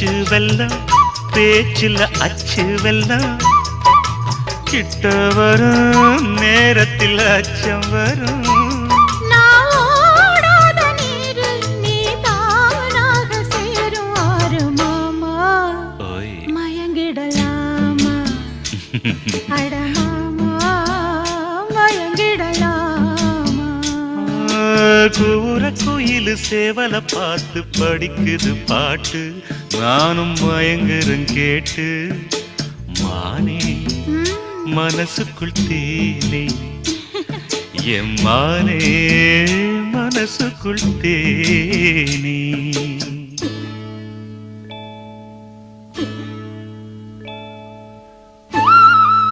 வெல்லம் பேச்சில் அச்சு வெல்லம் கிட்ட வரும் நேரத்தில் அச்சம் வரும் நான் ஓடாத நீரில் நீ தானாக சேரும் ஆறு மாமா ஓய் மயங்கிடலாமா அட கூற குயிலு சேவல பார்த்து படிக்குது பாட்டு. நானும் மயங்குறேன் கேட்டு மானே மனசுக்குள் தேனே. எம்மானே மனசுக்குள் தேனே.